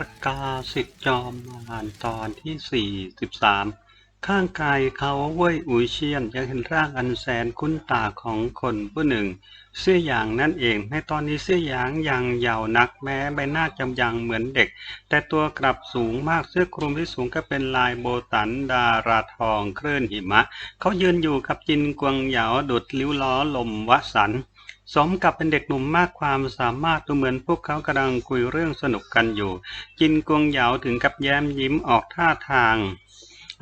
ประกาศสิจอมมารตอนที่ 43 ข้างกายเขาเว่ยอุยเชียนยังเห็นร่างอันแสนคุ้นตาของคนผู้หนึ่ง เสื้ออย่างนั่นเอง ในตอนนี้เสื้อหยางยังยาวนักแม้ใบหน้าจำยังเหมือนเด็ก แต่ตัวกลับสูงมากเสื้อคลุมที่สูงก็เป็นลายโบตันดาราทองคลื่นหิมะ เขายืนอยู่กับจินกวงเหยาดุดลิ้วล้อลมวสัน สมกับเป็นเด็กหนุ่มมากความสามารถดูเหมือนพวกเขากำลังคุยเรื่องสนุกกันอยู่ จินกวงเหยาถึงกับแย้มยิ้มออกท่าทาง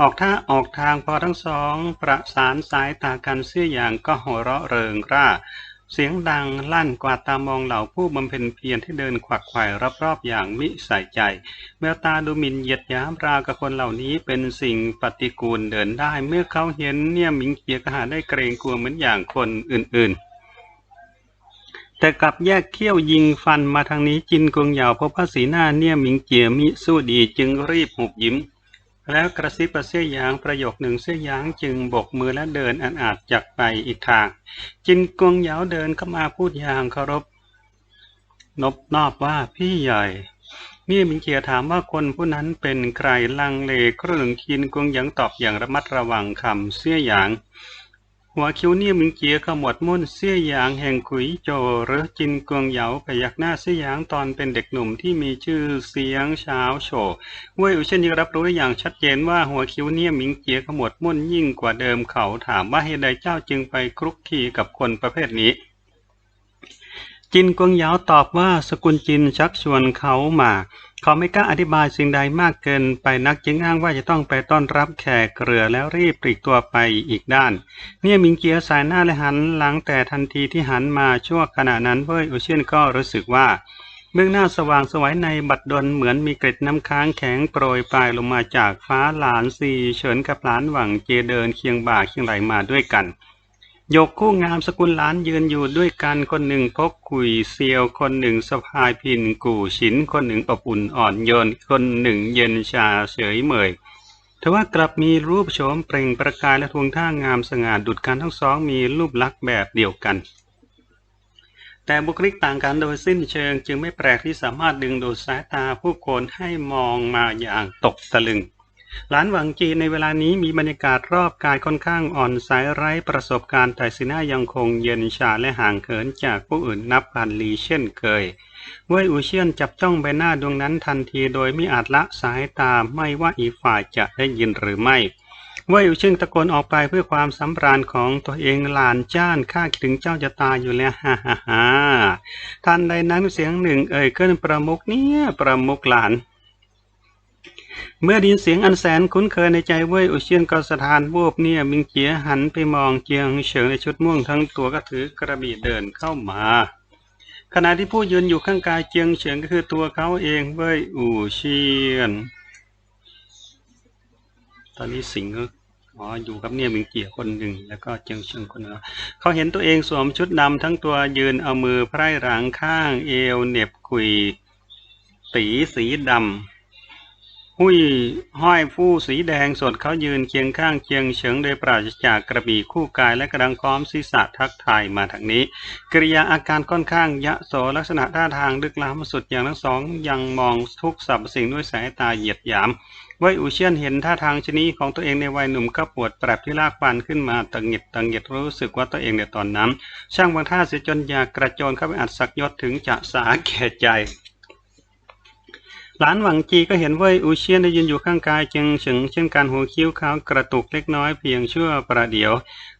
ออกท่าออกทางพอทั้งสองประสานสายตากันเสี้ยอย่างก็หัวเราะเริงร่า เสียงดังลั่นกว่าตามองเหล่าผู้บำเพ็ญเพียรที่เดินขวักไขว่รอบๆอย่างมิใส่ใจแววตาดูหมิ่นเหยียดยามราวกับคนเหล่านี้เป็นสิ่งปฏิกูลเดินได้ เมื่อเขาเห็นเนี่ยมิงเกียกหาได้เกรงกลัวเหมือนอย่างคนอื่นๆ แต่กลับแยกเขี้ยวยิงฟันมาทางนี้จินกวงเหยาพบว่าสีหน้าเนี่ยมิงเจียมิสู้ดีจึงรีบหุบยิ้ม แล้วกระซิบเสี่ยยางประโยคหนึ่งเสี่ยยางจึงบกมือและเดินอันอาจจากไปอีกทาง จินกวงเหยาเดินเข้ามาพูดอย่างเคารพ นบนอบว่าพี่ใหญ่เนี่ยมิงเจียถามว่าคนผู้นั้นเป็นใครลังเลครึ่งคินกวงหยางตอบอย่างระมัดระวังคำเสี่ยหยาง หัวคิ้วเนี่ยมิงเจียขมวดมุ่นเสี้ยหยางแห่งขุยโจหรือจินกวงเหยาพยักหน้าเสี้ยหยางตอนเป็นเด็กหนุ่มที่มีชื่อเสียงเช้าโฉเว่ยอุเชนยังรับรู้ได้อย่างชัดเจนว่าหัวคิ้วเนี่ยมิงเจียขมวดมุ่นยิ่งกว่าเดิมเขาถามว่าเหตุใดเจ้าจึงไปคลุกคลีกับคนประเภทนี้จินกวงเหยาตอบว่าสกุลจินชักชวนเขามา เขาไม่กล้าอธิบายสิ่งใดมากเกินไปนักจึงอ้างว่าจะต้องไปต้อนรับแขกเรือแล้วรีบปลีกตัวไปอีกด้าน เนี่ยมิงเจียสายหน้าและหันหลังแต่ทันทีที่หันมาชั่วขณะนั้นเว่ยอุเชียนก็รู้สึกว่าเบื้องหน้าสว่างสวัยในบัดดลเหมือนมีเกล็ดน้ำค้างแข็งโปรยปลายลงมาจากฟ้าหลานซีเฉินกับหลานหวังเจเดินเคียงบ่าเคียงไหลมาด้วยกัน ยกคู่งามสกุลหลานยืนอยู่ด้วยกันคนหนึ่งพกกุยเซียวคนหนึ่งสะพายพินกู่ฉิน คนหนึ่งอบอุ่นอ่อนโยน คนหนึ่งเย็นชาเฉยเมยทว่ากลับมีรูปโฉมเปล่งประกายและทวงท่างามสง่าดุจกันทั้งสองมีรูปลักษณ์แบบเดียวกัน แต่บุคลิกต่างกันโดยสิ้นเชิงจึงไม่แปลกที่สามารถดึงดูดสายตาผู้คนให้มองมาอย่างตกตะลึง หลานหวังจีในเวลานี้มีบรรยากาศรอบกายค่อนข้างอ่อนใสไร้ประสบการณ์แต่สีหน้ายังคงเย็นชาและห่างเขินจากผู้อื่นนับพันลีเช่นเคยเว่ยอูเชียนจับจ้องใบหน้าดวงนั้นทันทีโดยไม่อาจละสายตาไม่ว่าอีกฝ่ายจะได้ยินหรือไม่เว่ยอูเชียนตะโกนออกไปเพื่อความสำราญของตัวเองหลานจ้านข้าถึงเจ้าจะตายอยู่แล้วฮ่าฮ่าฮ่าทันใดนั้นเสียงหนึ่งเอ่ยขึ้นประมุกเนี่ยประมุกหลาน เมื่อดินเสียงอันแสนคุ้นเคยในใจเว่ยอุเชียนก็สถานวูบเนี่ยมิงเจียหันไปมองเจียงเฉิงในชุดม่วงทั้งตัวก็ถือกระบี่เดินเข้ามา ขณะที่ผู้ยืนอยู่ข้างกายเจียงเฉิงก็คือตัวเขาเองเว่ยอูเชียน ตอนนี้สิงห์อ๋ออยู่กับเนี่ยมิงเจียคนหนึ่งแล้วก็เจียงเฉิงคนหนึงเขาเห็นตัวเองสวมชุดดำทั้งตัวยืนเอามือไพร่หลังข้างเอวเหน็บกุยตีสีดำ หุ้ยห้อยฟู่สีแดงสดเขายืนเคียงข้างเคียงเฉิงโดยปราศจากกระบี่คู่กายและกระดังพร้อมศีรษะทักทายมาทางนี้กริยาอาการค่อนข้างยะโสลักษณะท่าทางลึกล้ำสุดอย่างทั้งสอง ยังมองทุกสรรพสิ่งด้วยสายตาเหยียดหยามไว้อูเชียนเห็นท่าทางชนิดของตัวเองในวัยหนุ่มก็ปวดแปรบที่ลากฟันขึ้นมาตังหงิดตังหงิดรู้สึกว่าตัวเองในตอนนั้น ช่างบางท่าเสียจนอยากกระโจนเข้าไปอัดสักยศถึงจะสาแก่ใจ หลานหวังจีก็เห็นเว่ยอูเชียนได้ยืนอยู่ข้างกายจียงเฉิงเช่นการหัวคิ้วเขากระตุกเล็กน้อยเพียงชั่วประเดี๋ยว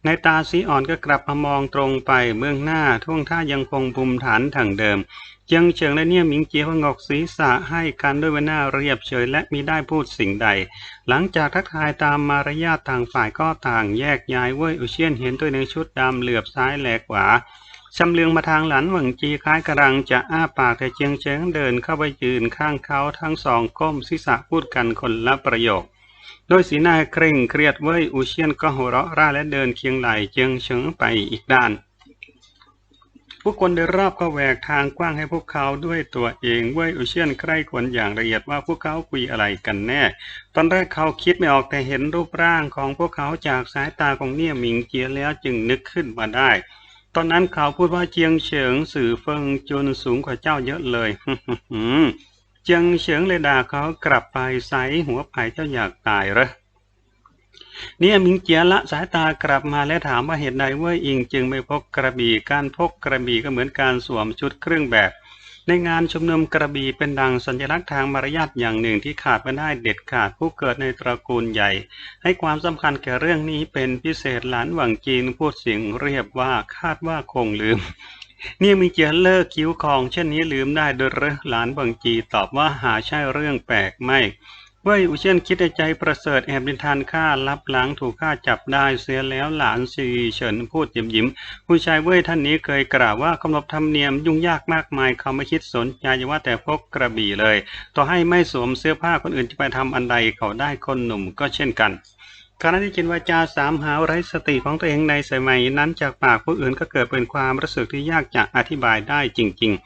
ในตาสีอ่อนก็กลับมามองตรงไปเบื้องหน้าท่วงท่ายังคงภูมิฐานถังเดิมเจียงเฉิงและเนี่ยหมิงเจียวงอกศีรษะให้กันด้วยใบหน้าเรียบเฉยและมิได้พูดสิ่งใด หลังจากทักทายตามมารยาทต่างฝ่ายก็ต่างแยกย้ายเว่ยอูเชียนเห็นตัวในชุดดำเหลือบซ้ายแหลกขวา ชำเลืองมาทางหลันหวังจีคล้ายกำลังจะอ้าปากแต่เจียงเฉิงเดินเข้าไปยืนข้างเขาทั้งสองก้มศีรษะพูดกันคนละประโยคโดยสีหน้าเคร่งเครียดเว้ยอูเชียนก็หัวเราะร่าและเดินเคียงไหลเจียงเฉิงไปอีกด้าน ผู้คนโดยรอบก็แหวกทางกว้างให้พวกเขาด้วยตัวเองเว้ยอูเชียนใคร่ควรอย่างละเอียดว่าพวกเขาคุยอะไรกันแน่ ตอนแรกเขาคิดไม่ออกแต่เห็นรูปร่างของพวกเขาจากสายตาของเนี่ยหมิงเจียแล้วจึงนึกขึ้นมาได้ อนนั้นเขาพูดว่าเจียงเฉิงสื่อเฟิงจุนสูงกว่าเจ้าเยอะเลยเจียงเฉิงเลยด่าเขากลับไปใสหัวไผ่เจ้าอยากตายเหรอเนี่ยมิงเจียละสายตากลับมาและถามว่าเหตุใดเว่ยอิงจึงไม่พกกระบี่การพกกระบี่ก็เหมือนการสวมชุดเครื่องแบบ ในงานชุมนุมกระบี่เป็นดังสัญลักษณ์ทางมารยาทอย่างหนึ่งที่ขาดไม่ได้เด็ดขาดผู้เกิดในตระกูลใหญ่ ให้ความสำคัญแก่เรื่องนี้เป็นพิเศษหลานหวังจีนพูดเสียงเรียบว่าคาดว่าคงลืม เนี่ยมีเจียเลิกคิ้วคองเช่นนี้ลืมได้โดยหรือหลานบังจีตอบว่าหาใช่เรื่องแปลกไม่ ว่ยอุเชียนคิดในใจประเสริฐแอบดินทานข้ารับหลังถูกข้าจับได้เสียแล้วหลานซีเฉินพูดยิ้มยิ้มผู้ชายเว่ยท่านนี้เคยกล่าวว่าคำนบธรรมเนียมยุ่งยากมากมายเขาไม่คิดสนใจอย่าว่าแต่พกกระบี่เลย ต่อให้ไม่สวมเสื้อผ้าคนอื่นจะไปทำอันใดเขาได้คนหนุ่มก็เช่นกันขณะที่จินวาจาสามหาวไร้สติของตัวเองในสมัยนั้นจากปากผู้อื่นก็เกิดเป็นความรู้สึกที่ยากจะอธิบายได้จริง ๆ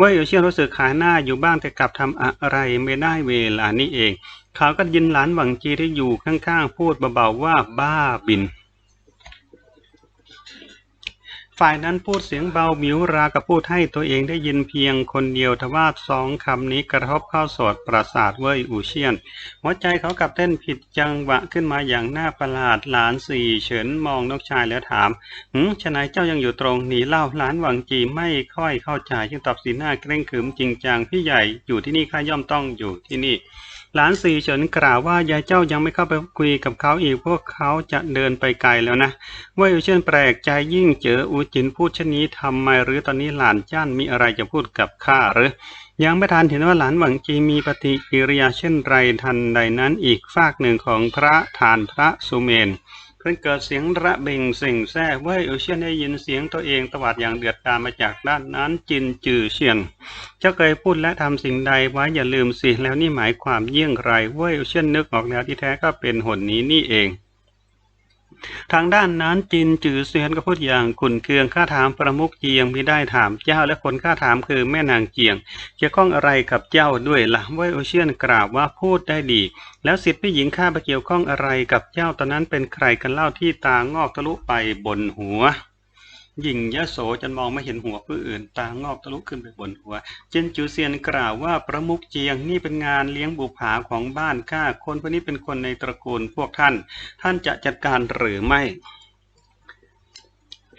เว่ยอุเชียนรู้สึกขายหน้าอยู่บ้างแต่กลับทำอะไรไม่ได้เวลานี้เอง เขาก็ยินหลานหวังจีที่อยู่ข้างๆพูดเบาๆว่าบ้าบิน ฝ่ายนั้นพูดเสียงเบาหมิวรากับพูดให้ตัวเองได้ยินเพียงคนเดียวทว่าสองคำนี้กระทบเข้าสดประสาทเว่ยอูเชียน หัวใจเขากับเต้นผิดจังหวะขึ้นมาอย่างน่าประหลาดหลานสี่เฉินมองนกชายแล้วถามหืมฉนายเจ้ายังอยู่ตรงนี้เล่าหลานหวังจีไม่ค่อยเข้าใจจึงตอบสีหน้าเกรงขรึมจริงจังพี่ใหญ่อยู่ที่นี่ข้าย่อมต้องอยู่ที่นี่ หลานสี่เฉินกล่าวว่ายายเจ้ายังไม่เข้าไปคุยกับเขาอีกพวกเขาจะเดินไปไกลแล้วนะว่าอยู่เช่นแปลกใจยิ่งเจออูจินพูดเช่นนี้ทำไมหรือตอนนี้หลานจ้านมีอะไรจะพูดกับข้าหรือ ยังไม่ทันเห็นว่าหลานหวังจีมีปฏิกิริยาเช่นไรทันใดนั้นอีกฝากหนึ่งของพระฐานพระสุเมน เพิ่งเกิดเสียงระเบงเสียงแซ่เว่ยเอเชียนได้ยินเสียงตัวเองตวัดอย่างเดือดดาลมาจากด้านนั้นจินจือเชียนเจ้าเคยพูดและทำสิ่งใดไว้อย่าลืมสิแล้วนี่หมายความเยี่ยงไรเว่ยเอเชียนนึกออกแล้วที่แท้ก็เป็นหนนี้นี่เอง ทางด้านนั้นจินจือเซียนก็พูดอย่างขุนเคืองข้าถามประมุขเจียงไม่ได้ถามเจ้าและคนข้าถามคือแม่นางเจียงเกี่ยวข้องอะไรกับเจ้าด้วยละ่ะว่ยโอเชียนกราบว่าพูดได้ดี แล้วสิทธิผู้หญิงข้าไปเกี่ยวข้องอะไรกับเจ้าตอนนั้นเป็นใครกันเล่าที่ตางอกทะลุไปบนหัว หญิงยโสจนมองไม่เห็นหัวผู้อื่น ตางอกทะลุขึ้นไปบนหัว เจนจูเซียนกล่าวว่าประมุกเจียงนี่เป็นงานเลี้ยงบุปผาของบ้านข้าคนพวกนี้เป็นคนในตระกูลพวกท่าน ท่านจะจัดการหรือไม่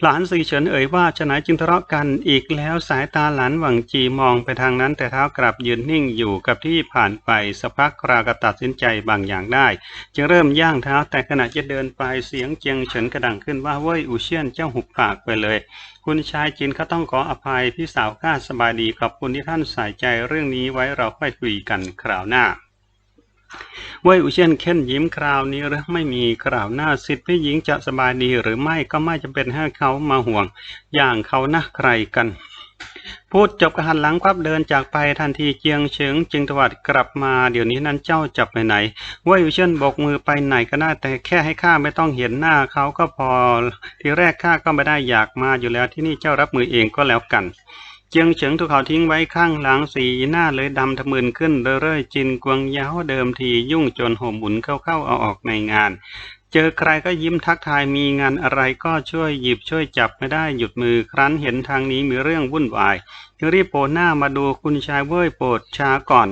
หลานสีเฉินเอ่ยว่าฉนายจึงทะเลาะกันอีกแล้วสายตาหลานหวังจีมองไปทางนั้นแต่เท้ากลับยืนนิ่งอยู่กับที่ผ่านไปสักพักราวก็ตัดสินใจบางอย่างได้ จึงเริ่มย่างเท้าแต่ขณะจะเดินไปเสียงเจียงเฉินกระดังขึ้นว่าเว้ยอูเชียนเจ้าหุบปากไปเลย คุณชายจินเขาต้องขออภัยพี่สาวข้าสบายดีขอบคุณที่ท่านใส่ใจเรื่องนี้ไว้เราค่อยคุยกันคราวหน้า ว่ยอุเชนเค้นยิ้มคราวนี้หรือไม่มีคราวหน้าสิทธิ์พี่หญิงจะสบายดีหรือไม่ก็ไม่จำเป็นให้เขามาห่วง อย่างเขานะใครกัน พูดจบกระหันหลังควับเดินจากไปทันทีเจียงเฉิงจึงตวัดกลับมาเดี๋ยวนี้นั้นเจ้าจับไปไหนว่ยอุเชียนบกมือไปไหนก็ได้แต่แค่ให้ข้าไม่ต้องเห็นหน้าเขาก็พอทีแรกข้าก็ไม่ได้อยากมาอยู่แล้วที่นี่เจ้ารับมือเองก็แล้วกัน เจียงเฉิงถูกเขาทิ้งไว้ข้างหลังสีหน้าเลยดำทะมึนขึ้นเรื่อยๆจินกวงยาวเดิมทียุ่งจนห่มหมุนเข้าๆเอาออกในงาน เจอใครก็ยิ้มทักทายมีงานอะไรก็ช่วยหยิบช่วยจับไม่ได้หยุดมือครั้นเห็นทางนี้มีเรื่องวุ่นวายจึงรีบโผล่หน้ามาดูคุณชายเว้ยโปรดช้าก่อน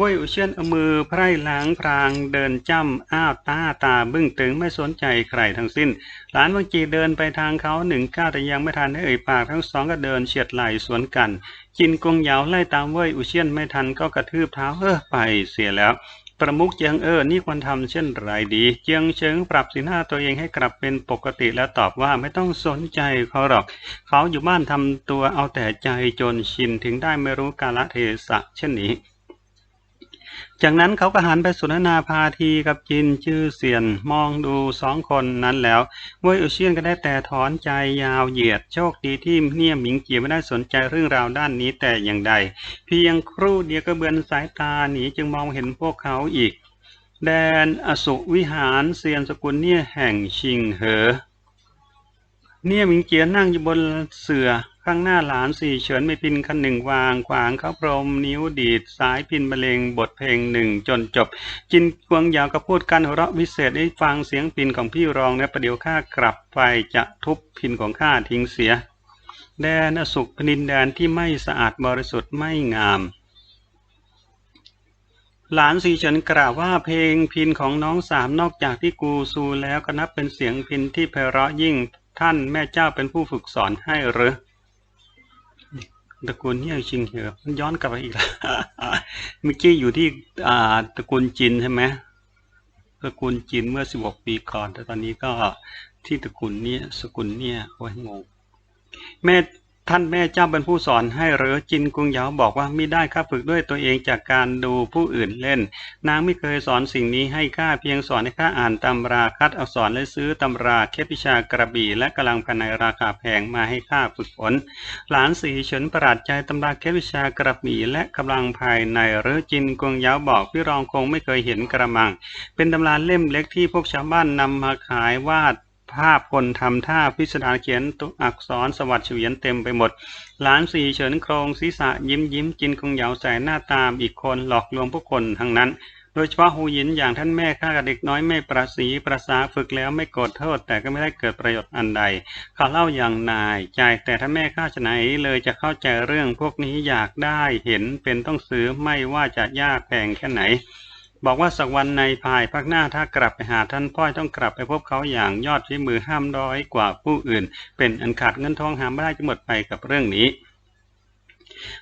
ว้ยอุเชียนเอามือไพร่ล้างพรางเดินจ้ำอ้าวตาตาบึ้งตึงไม่สนใจใครทั้งสิ้น หลานวังจีเดินไปทางเขาหนึ่งก้าวแต่ยังไม่ทันได้เอ่ยปากทั้งสองก็เดินเฉียดไหลสวนกัน จินกงเหยาวไล่ตามเว้ยอุเชียนไม่ทันก็กระทืบเท้าเออไปเสียแล้วประมุกเจียงเออนี่ควรทำเช่นไรดี เจียงเฉิงปรับสีหน้าตัวเองให้กลับเป็นปกติแล้วตอบว่าไม่ต้องสนใจเขาหรอก เขาอยู่บ้านทำตัวเอาแต่ใจจนชินถึงได้ไม่รู้กาลเทศะเช่นนี้ จากนั้นเขาก็หันไปสนทนาพาทีกับจินชื่อเสียนมองดูสองคนนั้นแล้วเว่ยอุเชียนก็ได้แต่ถอนใจยาวเหยียดโชคดีที่เนี่ยหมิงเกียไม่ได้สนใจเรื่องราวด้านนี้แต่อย่างใด เพียงครู่เดียวก็เบือนสายตาหนีจึงมองเห็นพวกเขาอีก แดนอสุวิหารเซียนสกุลเนี่ยแห่งชิงเหอ เนี่ยหมิงเจียนั่งอยู่บนเสือ ข้างหน้าหลานสี่เฉินไม่พินคันหนึ่งวาง ขวางเขาพรมนิ้วดีดสายพินบรรเลงบทเพลงหนึ่งจนจบ จินกวงยาวก็พูดกันหัวเราะวิเศษได้ฟังเสียงพินของพี่รองและประเดี๋ยวข้ากลับไปจะทุบพินของข้าทิ้งเสีย แดนอสุขพนินแดนที่ไม่สะอาดบริสุทธิ์ไม่งาม หลานสีเฉินกล่าวว่าเพลงพินของน้องสามนอกจากที่กูซูแล้วก็นับเป็นเสียงพินที่ไพเราะยิ่งท่านแม่เจ้าเป็นผู้ฝึกสอนให้หรือ ตระกูลเนี่ยจริงเหรอมันย้อนกลับไปอีกแล้วเมื่อกี้อยู่ที่อ่าตระกูลจินใช่ไหมตระกูลจินเมื่อสิบกปีก่อน แต่ตอนนี้ก็ที่ตระกูลเนี่ยสกุลเนี่ยโอ้ยงงแม่ ท่านแม่เจ้าเป็นผู้สอนให้หรือจินกุงเหยาบอกว่าไม่ได้ข้าฝึกด้วยตัวเองจากการดูผู้อื่นเล่น นางไม่เคยสอนสิ่งนี้ให้ข้าเพียงสอนให้ข้าอ่านตำราคัดอักษรและซื้อตำราเคล็ดวิชากระบี่และกำลังภายในราคาแพงมาให้ข้าฝึกฝน หลานสีเฉินประหลาดใจตำราเคล็ดวิชากระบี่และกำลังภายในหรือจินกุงเหยาบอกพี่รองคงไม่เคยเห็นกระมัง เป็นตำราเล่มเล็กที่พวกชาวบ้านนำมาขายวาด ภาพคนทำท่าพิสดารเขียนตัวอักษรสวัสดิ์เฉวียนเต็มไปหมด หลานสี่เฉินโครงศีรษะยิ้มยิ้มจินคงเหยาใส่หน้าตามอีกคนหลอกลวงผู้คนทั้งนั้น โดยเฉพาะหูยินอย่างท่านแม่ข้ากับเด็กน้อยไม่ประสีประสาฝึกแล้วไม่โกรธโทษ แต่ก็ไม่ได้เกิดประโยชน์อันใดเขาเล่าอย่างนายใจแต่ถ้านแม่ข้าจะไหนเลยจะเข้าใจเรื่องพวกนี้อยากได้เห็นเป็นต้องซื้อไม่ว่าจะยากแพงแค่ไหน บอกว่าสักวันในภายภาคหน้าถ้ากลับไปหาท่านพ่อยต้องกลับไปพบเขาอย่างยอดฝีมือห้ามด้อยกว่าผู้อื่น เป็นอันขาดเงินทองหาไม่ได้จะหมดไปกับเรื่องนี้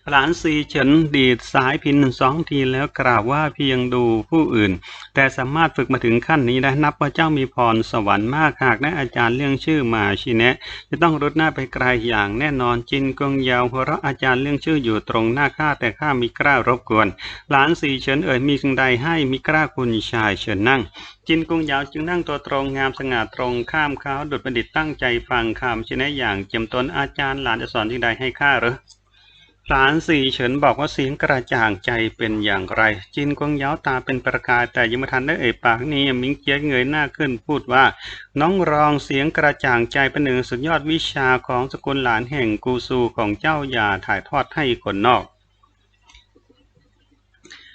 หลานซีเฉินดีดสายพินสองทีแล้วกล่าวว่าเพียงดูผู้อื่น แต่สามารถฝึกมาถึงขั้นนี้ได้นับว่าเจ้ามีพรสวรรค์มากหากได้อาจารย์เรื่องชื่อมาชิเนะ จะต้องรุดหน้าไปไกลอย่างแน่นอนจินกงยาวหัวเราะอาจารย์เรื่องชื่ออยู่ตรงหน้าข้าแต่ข้ามีกล้ารบกวน หลานสีเฉินเอ่ยมีสิ่งใดให้มีกล้าคุณชายเฉินนั่งจินกงยาวจึงนั่งตัวตรงงามสง่าตรงข้ามเขาดุจบัณฑิตตั้งใจฟังคำชิเนะอย่างเจียมตนอาจารย์หลานจะสอนสิ่งใดให้ข้าหรือ หลานสี่เฉินบอกว่าเสียงกระจ่างใจเป็นอย่างไร จินกวงเย้าตาเป็นประกายแต่ยังไม่ทันได้เอ่ยปากนี้มิงเกียเงยหน้าขึ้นพูดว่า น้องรองเสียงกระจ่างใจเป็นหนึ่งสุดยอดวิชาของสกุลหลานแห่งกูซูของเจ้าอย่าถ่ายทอดให้คนนอก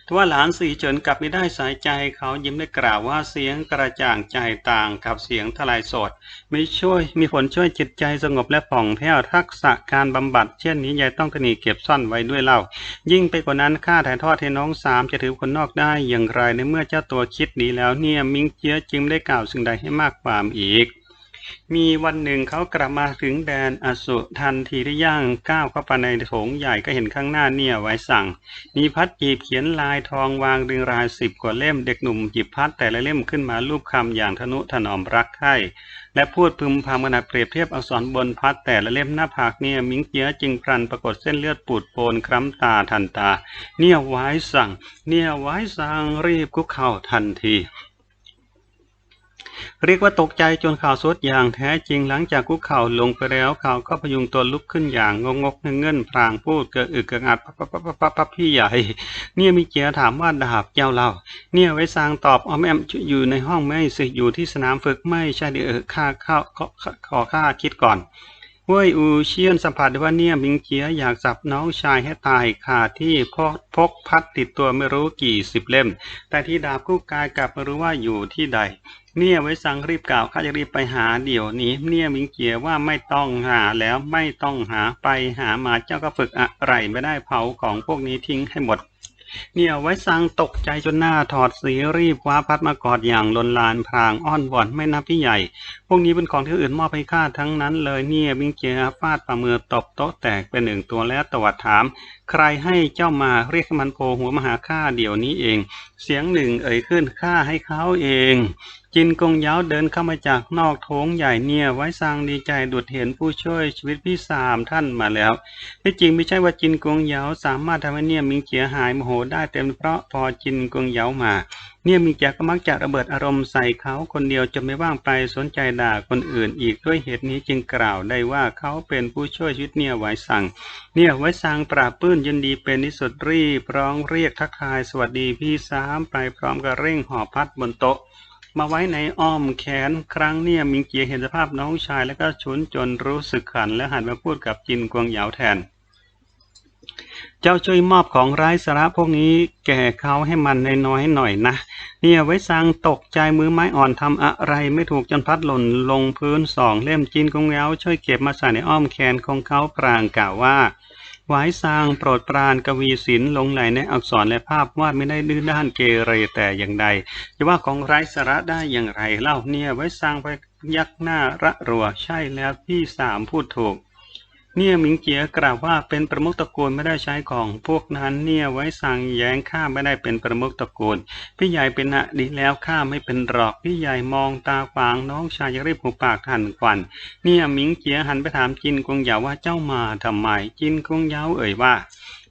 ทว่าหลานสีเฉินกลับไม่ได้สายใจเขายิ้มได้กล่าวว่าเสียงกระจ่างใจต่างกับเสียงทลายสดมีช่วยมีผลช่วยจิตใจสงบและผ่องแผ้วทักษะการบำบัด เช่นนี้ยายต้องตนีเก็บซ่อนไว้ด้วยเล่า ยิ่งไปกว่านั้นข้าถ่ายทอดให้น้องสามจะถือคนนอกได้อย่างไรในเมื่อเจ้าตัวคิดดีแล้วเนี่ยมิงเจียจึงไม่ได้กล่าวสิ่งใดให้มากความอีก มีวันหนึ่งเขากลับมาถึงแดนอสุทันทีที่ย่างก้าวเข้าไปในโถงใหญ่ก็เห็นข้างหน้าเนี่ยไว้สั่ง มีพัดจีบเขียนลายทองวางเรียงรายสิบกว่าเล่มเด็กหนุ่มหยิบพัดแต่ละเล่มขึ้นมารูปคำอย่างทนุถนอมรักใคร่และพูดพึมพำขณะเปรียบเทียบอักษรบนพัดแต่ละเล่มหน้าผากเนี่ยมิงเจียจึงพลันปรากฏเส้นเลือดปูดโปนคล้ำตาทันตา เนี่ยไว้สั่ง เนี่ยไว้สั่งรีบคุกเข่าทันที เรียกว่าตกใจจนข่าวสดอย่างแท้จริงหลังจากคุกเข่าลงไปแล้วเขาก็พยุงตัวลุกขึ้นอย่างงงกๆเงื่อนพลางพูดเกิดอึกเกิดอัดปั๊บปั๊บปั๊บปั๊บปั๊บพี่ใหญ่ เนี่ยมีเจียถามว่าดาบเจ้าเล่าเนี่ยไว้สร้างตอบออมแอมอยู่ในห้องไม่สิอยู่ที่สนามฝึกไม่ใช่เดี๋ยวเออข้าเข้าขอข้าคิดก่อนเว่ยอูเชียนสัมผัสได้ว่าเนี่ยมิงเจียอยากจับน้องชายให้ตายขาที่พกพกพัดติดตัวไม่รู้กี่สิบเล่ม แต่ที่ดาบคู่กายกลับไม่รู้ว่าอยู่ที่ใด เนี่ยไว้สังรีบกล่าวข้าจะรีบไปหาเดี๋ยวนี้ เนี่ยมิงเจียว่าไม่ต้องหาแล้วไม่ต้องหาไปหามาเจ้าก็ฝึกอะไรไม่ได้เผาของพวกนี้ทิ้งให้หมด เนี่ยไว้สังตกใจจนหน้าถอดสีรีบคว้าพัดมากอดอย่างลนลานพรางอ้อนวอนไม่นับพี่ใหญ่ พวกนี้เป็นของที่อื่นมอบให้ข้าทั้งนั้นเลยเนี่ยมิงเจียฟาดฝ่ามือตบโต๊ะแตกเป็นหนึ่งตัวแล้วตวัดถาม ใครให้เจ้ามาเรียกมันโผล่หัวมาหาข้าเดี๋ยวนี้เอง เสียงหนึ่งเอ่ยขึ้นข้าให้เขาเอง จินกงเย้าเดินเข้ามาจากนอกโถงใหญ่เนี่ย ไว้สร้างดีใจดุดเห็นผู้ช่วยชีวิตพี่สามท่านมาแล้ว ที่จริงไม่ใช่ว่าจินกงเย้าสามารถทำให้เนี่ยมิงเจียหายโมโหได้เต็มเพราะพอจินกงเย้ามา เนี่ยมิงเจียก็มักจะระเบิดอารมณ์ใส่เขาคนเดียวจะไม่ว่างไปสนใจด่าคนอื่นอีกด้วยเหตุนี้จึงกล่าวได้ว่าเขาเป็นผู้ช่วยชีวิตเนี่ยไว้สั่ง เนี่ยไว้สร้างปราบปื้นยินดีเป็นที่สุดรีบร้องเรียกทักทายสวัสดีพี่สามไปพร้อมกับเร่งห่อพัดบนโต๊ะ มาไว้ในอ้อมแขนครั้งเนี่ยมิงเจียเห็นสภาพน้องชายแล้วก็ฉุนจนรู้สึกขันและหันมาพูดกับจินกวงเหยาแทน เจ้าช่วยมอบของไร้สาระพวกนี้แก่เขาให้มันน้อยๆหน่อยนะ เนี่ยไว้สร้างตกใจมือไม้อ่อนทำอะไรไม่ถูกจนพัดหล่นลงพื้นสองเล่มจินกวงเหยาช่วยเก็บมาใส่ในอ้อมแขนของเขาพรางกล่าวว่า วายซางโปรดปรานกวีศิลป์ลงไหลในอักษรและภาพวาดไม่ได้ดื้อด้านเกเรแต่อย่างใดจะว่าของไร้สาระได้อย่างไรเล่าเนี่ยไว้สร้างไปยักหน้าระรัวใช่แล้วพี่สามพูดถูก เนี่ยหมิงเจียกล่าวว่าเป็นประมุขตระกูลไม่ได้ใช้ของ พวกนั้นเนี่ยไว้สั่งแย้งข้าไม่ได้เป็นประมุขตระกูล พี่ใหญ่เป็นอะดีแล้วข้าไม่เป็นหรอก พี่ใหญ่มองตาฝางน้องชายรีบหูปากทันควัน เนี่ยหมิงเจียหันไปถามจินกงเหยาว่าเจ้ามาทำไม จินกงเหยาเอ่ยว่า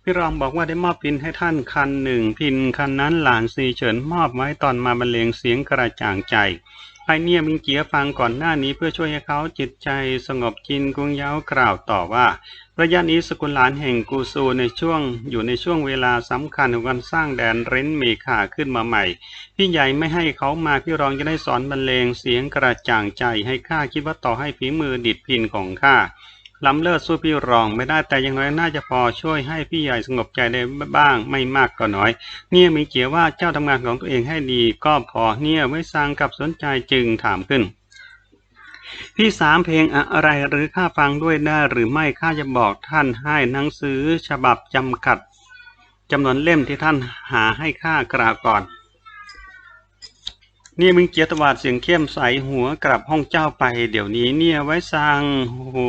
พี่รองบอกว่าได้มอบพินให้ท่านคันหนึ่งพินคันนั้นหลานซีเฉินมอบไว้ตอนมาบรรเลงเสียงกระจ่างใจ ไอเนี่ยมิงเกียฟังก่อนหน้านี้เพื่อช่วยให้เขาจิตใจสงบจินกุงเย้ากล่าวต่อว่า ระยะนี้สกุลหลานแห่งกูซูในช่วงอยู่ในช่วงเวลาสำคัญของการสร้างแดนเร้นเมฆาขึ้นมาใหม่ พี่ใหญ่ไม่ให้เขามาพี่รองจะได้สอนบรรเลงเสียงกระจ่างใจให้ข้าคิดว่าต่อให้ฝีมือดิดพินของข้า ล้ำเลิศสู้พี่รองไม่ได้แต่อย่างน้อยน่าจะพอช่วยให้พี่ใหญ่สงบใจได้บ้างไม่มากก็น้อย เนี่ยมีเกียว่าเจ้าทำงานของตัวเองให้ดีก็พอเนี่ยไว้สร้างกับสนใจจึงถามขึ้น พี่สามเพลงอะไรหรือข้าฟังด้วยได้หรือไม่ข้าจะบอกท่านให้หนังสือฉบับจำกัดจำนวนเล่มที่ท่านหาให้ข้ากล่าวก่อนเนี่ยมึงเกียรตวาดเสียงเข้มใสหัวกลับห้องเจ้าไปเดี๋ยวนี้เนี่ยไว้สร้างโอ้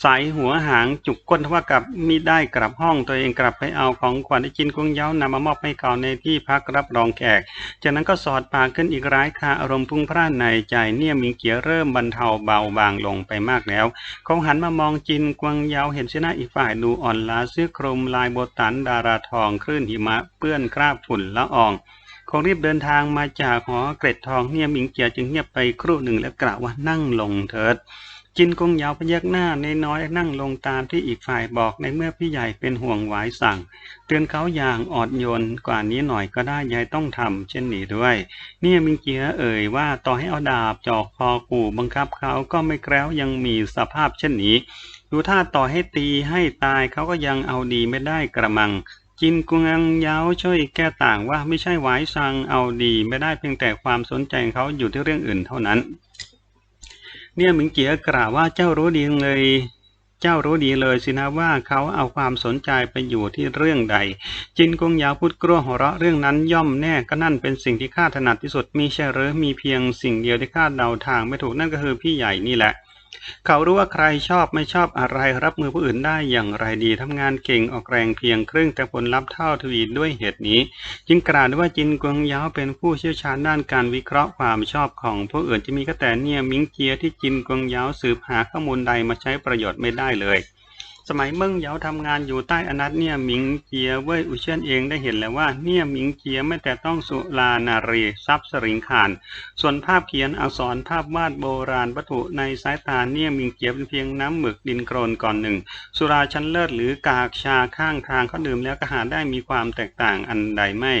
โหใสหัวหางจุกก้นทว่ากับมิได้กลับห้องตัวเองกลับไปเอาของขวัญที่จินกงเย้านำมามอบให้เขาในที่พักรับรองแขก จากนั้นก็สอดปากขึ้นอีกร้ายคาอารมณ์พุ่งพร่านในใจเนี่ยมิงเกียเริ่มบรรเทาเบาบางลงไปมากแล้ว เขาหันมามองจินกวางเย้าเห็นชนะอีกฝ่ายดูอ่อนล้าเสื้อคลุมลายโบตันดาราทองคลื่นหิมะเปื้อนคราบฝุ่นละอองคงรีบเดินทางมาจากหอเกร็ดทองเนี่ยมิงเกียจึงเงียบไปครู่หนึ่งแล้วกล่าวว่านั่งลงเถิด จินกงยาวพยักหน้าในน้อยนั่งลงตามที่อีกฝ่ายบอกในเมื่อพี่ใหญ่เป็นห่วงหวายสั่ง เตือนเขาอย่างอ่อนโยนกว่านี้หน่อยก็ได้ยายต้องทำเช่นนี้ด้วย เนี่ยมิงเกียเอ่ยว่าต่อให้เอาดาบจอกคอกูบังคับเขาก็ไม่แกล้วยังมีสภาพเช่นนี้ ดูท่าต่อให้ตีให้ตายเขาก็ยังเอาดีไม่ได้กระมังจินกุงังเย้าช่วยแก้ต่างว่าไม่ใช่หวายซังเอาดี ไม่ได้เพียงแต่ความสนใจเขาอยู่ที่เรื่องอื่นเท่านั้น เนี่ยหมิงเกียกล่าวว่าเจ้ารู้ดีเลย เจ้ารู้ดีเลยสินะว่าเขาเอาความสนใจไปอยู่ที่เรื่องใด จินกงยาวพูดกลัวหัวเราะเรื่องนั้นย่อมแน่ก็นั่นเป็นสิ่งที่ข้าถนัดที่สุดมีใช่หรือมีเพียงสิ่งเดียวที่ข้าเดาทางไม่ถูกนั่นก็คือพี่ใหญ่นี่แหละ เขารู้ว่าใครชอบไม่ชอบอะไรรับมือผู้อื่นได้อย่างไรดีทำงานเก่งออกแรงเพียงครึ่งแต่ผลลัพธ์เท่าทวีด้วยเหตุนี้ จึงกล่าวได้ว่าจินกวงเย้าเป็นผู้เชี่ยวชาญด้านการวิเคราะห์ความชอบของผู้อื่นจะมีก็แต่เนี่ยมิงเจียที่จินกวงเย้าสืบหาข้อมูลใดมาใช้ประโยชน์ไม่ได้เลย สมัยเมิ่งเหยาทำงานอยู่ใต้อนัตเนี่ยหมิงเจียเว่ยอุเชียนเองได้เห็นแล้วว่าเนี่ยหมิงเจียไม่แต่ต้องสุลานารีทรัพย์สริงขาน ส่วนภาพเขียนอักษรภาพวาดโบราณวัตถุในสายตาเนี่ยมิงเจียเป็นเพียงน้ำหมึกดินโครนก่อนหนึ่ง สุราชั้นเลิศหรือกากชาข้างทางเขาดื่มแล้วก็หาได้มีความแตกต่างอันใดไม่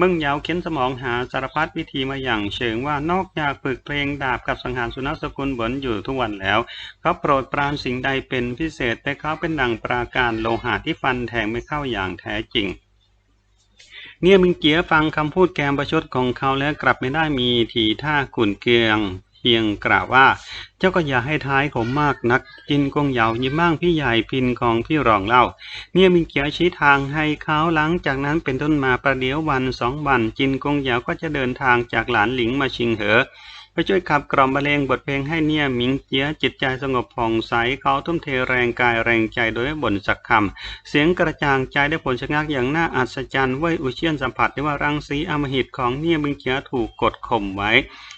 มึงเหยาเข็นสมองหาสารพัดวิธีมาอย่างเชิงว่านอกจากฝึกเพลงดาบกับสังหารสุนัขสกุลบนอยู่ทุกวันแล้วเขาโปรดปรานสิ่งใดเป็นพิเศษแต่เขาเป็นดังปราการโลหะที่ฟันแทงไม่เข้าอย่างแท้จริงเนี่ยมิงเกียฟังคำพูดแกมประชดของเขาแล้วกลับไม่ได้มีทีท่าขุนเกลือง เพียงกล่าวว่า เจ้าก็อย่าให้ท้ายผมมากนัก จินกงเหยายิ้มบ้างพี่ใหญ่พินของพี่รองเล่า เนี่ยมิงเกียวชี้ทางให้เขาหลังจากนั้นเป็นต้นมาประเดี๋ยววันสองวัน จินกงเหยาก็จะเดินทางจากหลานหลิงมาชิงเหอไปช่วยขับกล่อมบรรเลงบทเพลงให้เนี่ยมิงเจียจิตใจสงบผ่องใสเขาทุ่มเทแรงกายแรงใจโดยบ่นสักคำ เสียงกระจ่างใจได้ผลชะงักอย่างน่าอัศจรรย์เว่ยอุเชียนสัมผัสได้ว่ารังสีอมหิตของเนี่ยมิงเจียถูกกดข่มไว้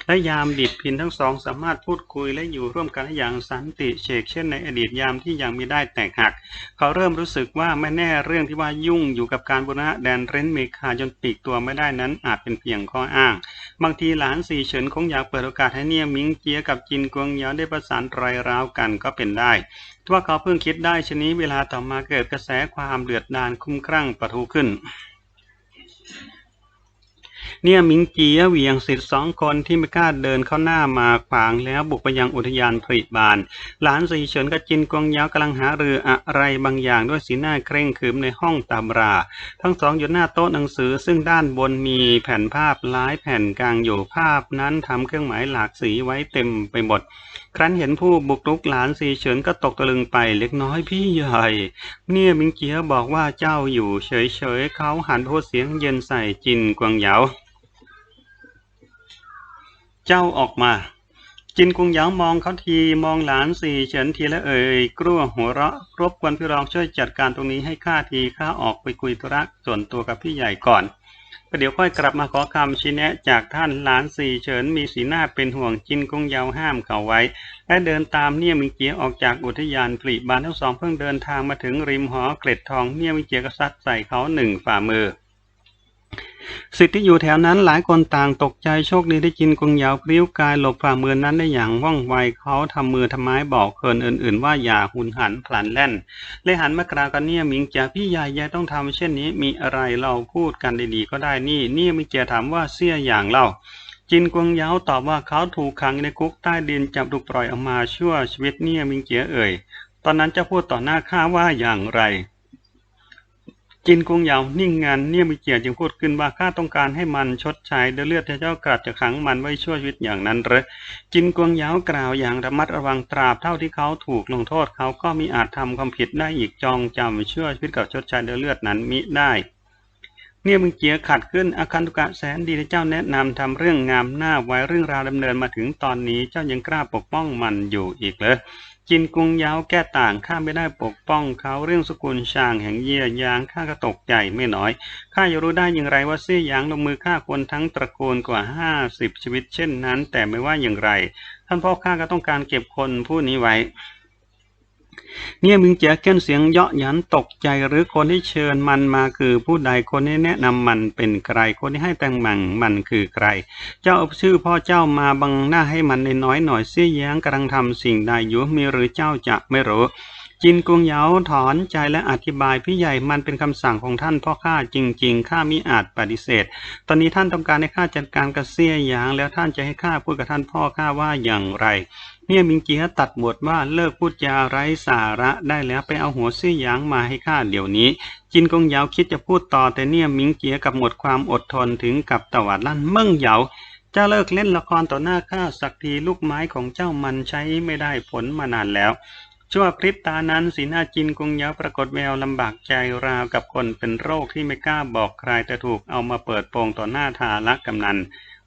และยามดิดพินทั้งสองสามารถพูดคุยและอยู่ร่วมกันได้อย่างสันติเฉกเช่นในอดีตยามที่ยังไม่ได้แตกหัก เขาเริ่มรู้สึกว่าไม่แน่เรื่องที่ว่ายุ่งอยู่กับการบูรณะแดนเรนเมคาจนปีกตัวไม่ได้นั้นอาจเป็นเพียงข้ออ้าง บางทีหลานสี่เฉินคงอยากเปิดโอกาสให้เนี่ยมิงเจียกับจินกวงเหยาได้ประสานรอยร้าวกันก็เป็นได้ทว่าเขาเพิ่งคิดได้ชนี้เวลาต่อมาเกิดกระแสความเดือดดาลคุ้มครั่งปะทุขึ้น เนี่ยมิงเจียเหวียงสิทธิ์สองคนที่ไม่กล้าเดินเข้าหน้ามาขวางแล้วบุกไปยังอุทยานผลิบาน หลานสีเฉินกับจินกวงยาวกำลังหาเรืออะไรบางอย่างด้วยสีหน้าเคร่งขรึมในห้องตำรา ทั้งสองอยู่หน้าโต๊ะหนังสือซึ่งด้านบนมีแผ่นภาพหลายแผ่นกลางอยู่ภาพนั้นทำเครื่องหมายหลากสีไว้เต็มไปหมดครั้นเห็นผู้บุกรุกหลานสีเฉินก็ตกตะลึงไปเล็กน้อยพี่ใหญ่เนี่ยมิงเจียบอกว่าเจ้าอยู่เฉยๆเขาหันโพเสียงเย็นใส่จินกวางยาว เจ้าออกมา จินกวงหยามองเขาทีมองหลานสี่เฉินทีและเอ่ยกลัวหัวเราะรบกวนพี่รองช่วยจัดการตรงนี้ให้ข้าทีข้าออกไปคุยธุระส่วนตัวกับพี่ใหญ่ก่อนประเดี๋ยวค่อยกลับมาขอคำชี้แนะจากท่านหลานสี่เฉินมีสีหน้าเป็นห่วงจินกงยาวห้ามเขาไว้ และเดินตามเนี่ยมิงเจียออกจากอุทยานปลีบานทั้งสองเพิ่งเดินทางมาถึงริมหอเกล็ดทองเนี่ยมิงเจียก็ซัดใส่เขาหนึ่งฝ่ามือ สิทธิ์ที่อยู่แถวนั้นหลายคนต่างตกใจโชคดีได้จินกงเหยาวพริ้วกายหลบฝ่ามือนั้นได้อย่างว่องไวเขาทำมือทำไม้บอกเคินอื่น ๆ ว่าอย่าหุนหันพลันแล่นเลยหันมากราวกันเนี่ยมิงเจียพี่ใหญ่ยายต้องทำเช่นนี้มีอะไรเราพูดกันดีๆก็ได้นี่เนี่ยมิงเจียถามว่าเสี้ยอย่างเล่าจินกวงเยาวตอบว่าเขาถูกขังในคุกใต้ดินจับถูกปล่อยออกมาชั่วชีวิตเนี่ยมิงเจียเอ่ย ตอนนั้นจะพูดต่อหน้าข้าว่าอย่างไร จินกงเหยาวนิ่งงานเนี่ยมีเกียรจึงพูดขึ้นว่าข้าต้องการให้มันชดใช้ด้วยเลือดที่เจ้ากลับจะขังมันไว้ชั่วชีวิตอย่างนั้นหรือจินกวงเหยาวกล่าวอย่างระมัดระวังตราบเท่าที่เขาถูกลงโทษเขาก็มีอาจทำความผิดได้อีกจองจำชั่วชีวิตกับชดใช้ด้วยเลือดนั้นมิได้ เนี่ยมึงเจียขัดขึ้นอาคันตุกะแสนดีที่เจ้าแนะนำทำเรื่องงามหน้าไว้เรื่องราวดำเนินมาถึงตอนนี้เจ้ายังกล้าปกป้องมันอยู่อีกเลยจินกุงยาวแก้ต่างข้าไม่ได้ปกป้องเขาเรื่องสกุลช่างแห่งเยี่ยยางข้าก็ตกใจไม่น้อยข้าจะรู้ได้อย่างไรว่าเสี่ยยางลงมือฆ่าคนทั้งตระกูลกว่าห้าสิบชีวิตเช่นนั้น แต่ไม่ว่าอย่างไร ท่านพ่อข้าก็ต้องการเก็บคนผู้นี้ไว้ เนี่ยมึงเจ๋อเก้นเสียงเยาะหยันตกใจหรือคนที่เชิญมันมาคือผู้ใดคนที่แนะนำมันเป็นใครคนที่ให้แต่งมันมันคือใคร เจ้าอาชื่อพ่อเจ้ามาบังหน้าให้มันในน้อยหน่อยเสียแย้งกำลังทำสิ่งใดอยู่มีหรือเจ้าจะไม่รู้จินกุงเหยาถอนใจและอธิบายพี่ใหญ่มันเป็นคำสั่งของท่านพ่อข้าจริง ๆ ข้ามิอาจปฏิเสธ ตอนนี้ท่านต้องการให้ข้าจัดการกับเสียหยาง แล้วท่านจะให้ข้าพูดกับท่านพ่อข้าว่าอย่างไร เนี่ยมิงเจียตัดบทว่าเลิกพูดจาไร้สาระได้แล้วไปเอาหัวเสี่ยหยางมาให้ข้าเดี๋ยวนี้ จินกงเหยาคิดจะพูดต่อแต่เนี่ยมิงเจียกับหมดความอดทนถึงกับตวาดลั่นเมิ่งเหยาจ้าเลิกเล่นละครต่อหน้าข้าสักทีลูกไม้ของเจ้ามันใช้ไม่ได้ผลมานานแล้วชั่วพริบตานั้นสีหน้าจินกงเหยาปรากฏแววลำบากใจราวกับคนเป็นโรคที่ไม่กล้าบอกใครแต่ถูกเอามาเปิดโปงต่อหน้าทาละกำนัน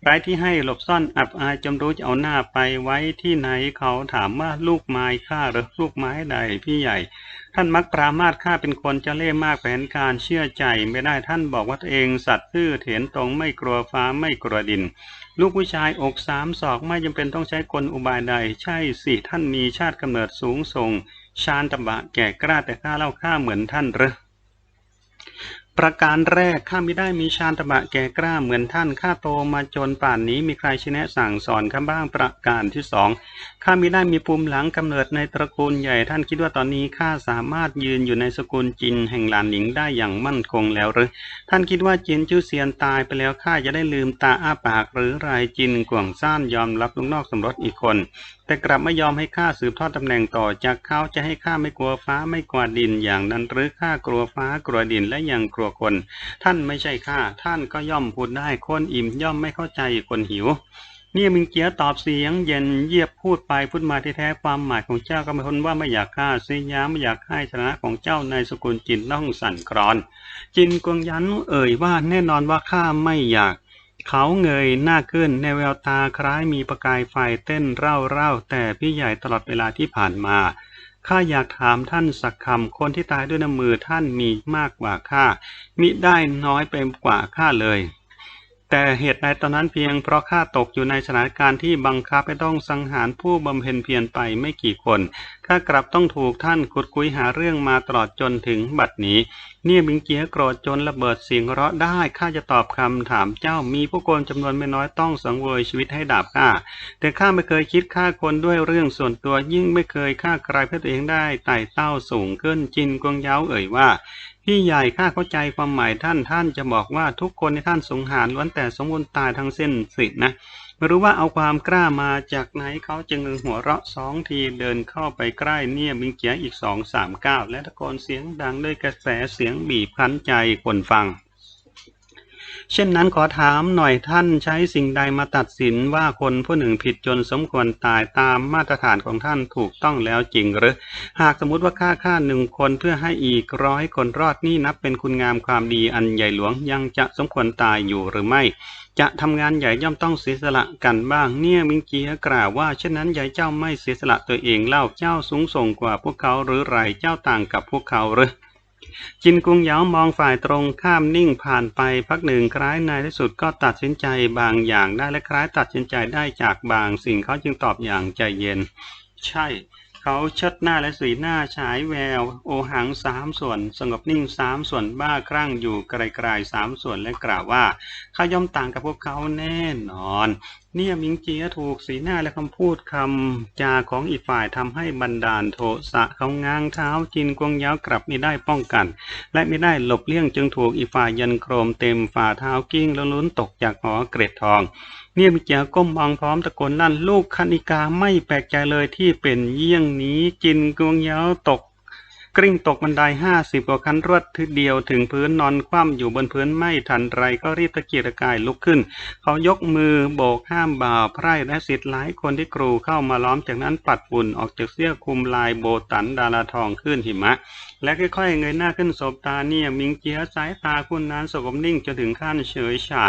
ไรที่ให้หลบซ่อนอับอายจำรู้จะเอาหน้าไปไว้ที่ไหนเขาถามว่าลูกไม้ข้าหรือลูกไม้ใดพี่ใหญ่ ท่านมักปรามาสข้าเป็นคนจะเล่มากแผนการเชื่อใจไม่ได้ท่านบอกว่าตัวเองสัตว์ซื่อเถียนตรงไม่กลัวฟ้าไม่กลัวดิน ลูกผู้ชายอกสามศอกไม่จำเป็นต้องใช้กลอุบายใด ใช่สิท่านมีชาติกำเนิดสูงส่งชาญตบะแก่กล้าแต่ข้าเล่าข้าเหมือนท่านหรือ ประการแรกข้าไม่ได้มีชาญตบะแก่กล้าเหมือนท่านข้าโตมาจนป่านนี้มีใครชี้แนะสั่งสอนข้าบ้างประการที่สองข้าไม่ได้มีภูมิหลังกำเนิดในตระกูลใหญ่ท่านคิดว่าตอนนี้ข้าสามารถยืนอยู่ในสกุลจินแห่งหลานหนิงได้อย่างมั่นคงแล้วหรือ ท่านคิดว่าจินชื่อเซียนตายไปแล้วข้าจะได้ลืมตาอ้าปากหรือไรจินกวงซ่านยอมรับลูกนอกสมรสอีกคน แต่กลับไม่ยอมให้ข้าสืบทอดตำแหน่งต่อจากเขาจะให้ข้าไม่กลัวฟ้าไม่กลัวดินอย่างนั้นหรือข้ากลัวฟ้ากลัวดินและยังกลัวคน ท่านไม่ใช่ข้าท่านก็ย่อมพูดได้คนอิ่มย่อมไม่เข้าใจคนหิวเนี่ยมิงเกียตอบเสียงเย็นเยียบพูดไปพูดมาที่แท้ความหมายของเจ้าก็ไม่พ้นว่าไม่อยากฆ่าซียาไม่อยากให้ชนะของเจ้าในสกุลจินต้องสั่นคลอน จินกวงยันเอ่ยว่าแน่นอนว่าข้าไม่อยาก เขาเงยหน้าขึ้นในแววตาคล้ายมีประกายไฟเต้นเร่าๆแต่พี่ใหญ่ตลอดเวลาที่ผ่านมา ข้าอยากถามท่านสักคำคนที่ตายด้วยน้ำมือท่านมีมากกว่าข้ามิได้น้อยไปกว่าข้าเลย แต่เหตุใดตอนนั้นเพียงเพราะข้าตกอยู่ในสถานการณ์ที่บังคับให้ต้องสังหารผู้บำเพ็ญเพียรไปไม่กี่คนข้ากลับต้องถูกท่านขุดคุยหาเรื่องมาตลอดจนถึงบัดนี้เนี่ยมิงเกียโกรธจนระเบิดเสียงเราะได้ข้าจะตอบคำถามเจ้ามีผู้คนจำนวนไม่น้อยต้องสังเวยชีวิตให้ดาบข้าแต่ข้าไม่เคยคิดฆ่าคนด้วยเรื่องส่วนตัวยิ่งไม่เคยฆ่าใครเพื่อตัวเองได้ไต่เต้าสูงขึ้นจินกวงเย้าเอ่ยว่า พี่ใหญ่ข้าเข้าใจความหมายท่านท่านจะบอกว่าทุกคนในท่านสงหารล้วนแต่สมบูรณ์ตายทั้งเส้นสินะไม่รู้ว่าเอาความกล้ามาจากไหนเขาจึงหัวเราะสองทีเดินเข้าไปใกล้เนี่ยมิงเกียอีกสองสามก้าวและตะโกนเสียงดังด้วยกระแสเสียงบีบคั้นใจคนฟัง เช่นนั้นขอถามหน่อยท่านใช้สิ่งใดมาตัดสินว่าคนผู้หนึ่งผิดจนสมควรตายตามมาตรฐานของท่านถูกต้องแล้วจริงหรือ หากสมมติว่าฆ่าฆ่าหนึ่งคนเพื่อให้อีกร้อยคนรอดนี่นับเป็นคุณงามความดีอันใหญ่หลวงยังจะสมควรตายอยู่หรือไม่ จะทำงานใหญ่ย่อมต้องเสียสละกันบ้าง เนี่ยมิงเจีกล่าวว่าเช่นนั้นใหญ่เจ้าไม่เสียสละตัวเองเล่าเจ้าสูงส่งกว่าพวกเขาหรือไรเจ้าต่างกับพวกเขาหรือ จินกุงเหยามองฝ่ายตรงข้ามนิ่งผ่านไปพักหนึ่งคล้ายในที่สุดก็ตัดสินใจบางอย่างได้และคล้ายตัดสินใจได้จากบางสิ่งเขาจึงตอบอย่างใจเย็น ใช่ เขาเชิดหน้าและสีหน้าฉายแวว โอหังสามส่วน สงบนิ่งสามส่วนบ้าคลั่งอยู่ไกลๆสามส่วนและกล่าวว่าข้าย่อมต่างกับพวกเขาแน่นอน เนี่ยมิงเจียถูกสีหน้าและคำพูดคำจาของอีกฝ่ายทำให้บันดาลโทสะเขาง้างเท้าจินกวงยาวกลับไม่ได้ป้องกัน และไม่ได้หลบเลี่ยงจึงถูกอีกฝ่ายยันโครมเต็มฝ่าเท้ากิ้งแล้วลุ้นตกจากหอเกร็ดทอง เนี่ยมิเจียก้มมองพร้อมตะโกนลั่น ลูกคณิกาไม่แปลกใจเลยที่เป็นเยี่ยงนี้จินกวงยาวตกกริ่งตกบันไดห้าสิบกว่าขั้นรวดทีเดียวถึงพื้นนอนคว่ำอยู่บนพื้นไม่ทันไรก็รีบตะเกียกตะกายลุกขึ้น เขายกมือโบกห้ามบ่าวไพร่และสิทธิ์หลายคนที่กรูเข้ามาล้อมจากนั้นปัดฝุ่นออกจากเสื้อคลุมลายโบตันดาราทองขึ้นหิมะ และค่อยๆเงยหน้าขึ้นสบตาเนี่ยมิงเจียสายตาคุณนั้นสงบนิ่งจนถึงขั้นเฉยชา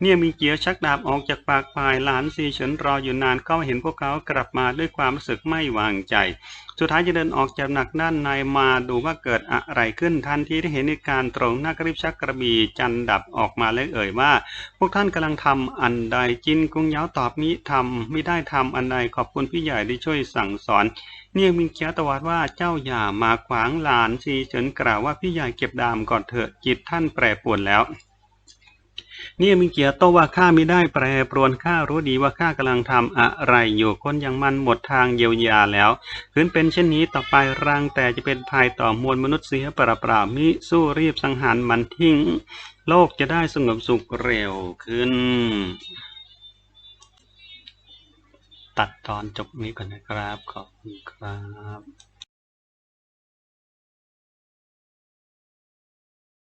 เนี่ยมิงเจียชักดาบออกจากปากพายหลานซีเฉินรออยู่นานก็เห็นพวกเขากลับมาด้วยความรู้สึกไม่วางใจ สุดท้ายจะเดินออกจากหนักด้านในมาดูว่าเกิดอะไรขึ้นทันทีที่เห็นเหตุการณ์ตรงหน้ากริบชักกระบี่จันดับออกมาและเอ่ยว่า พวกท่านกำลังทำอันใดจินกุงเหยาตอบมิทำไม่ได้ทำอันใดขอบคุณพี่ใหญ่ที่ช่วยสั่งสอน เนี่ยมิงเคียตวาดว่าเจ้าอย่ามาขวางหลานซีเฉินกล่าวว่าพี่ใหญ่เก็บดามก่อนเถอะจิตท่านแปรปรวนแล้วเนี่ยมิงเกียโตว่าข้าไม่ได้แปรปรวนข้ารู้ดีว่าข้ากำลังทำอะไรอยู่คนอย่างมันหมดทางเยียวยาแล้วคืนเป็นเช่นนี้ต่อไปรังแต่จะเป็นภัยต่อมวลมนุษย์เสียประปรามิสู้รีบสังหารมันทิ้ง โลกจะได้สงบสุขเร็วขึ้น ตัดตอนจบนี้ก่อนนะครับ ขอบคุณครับ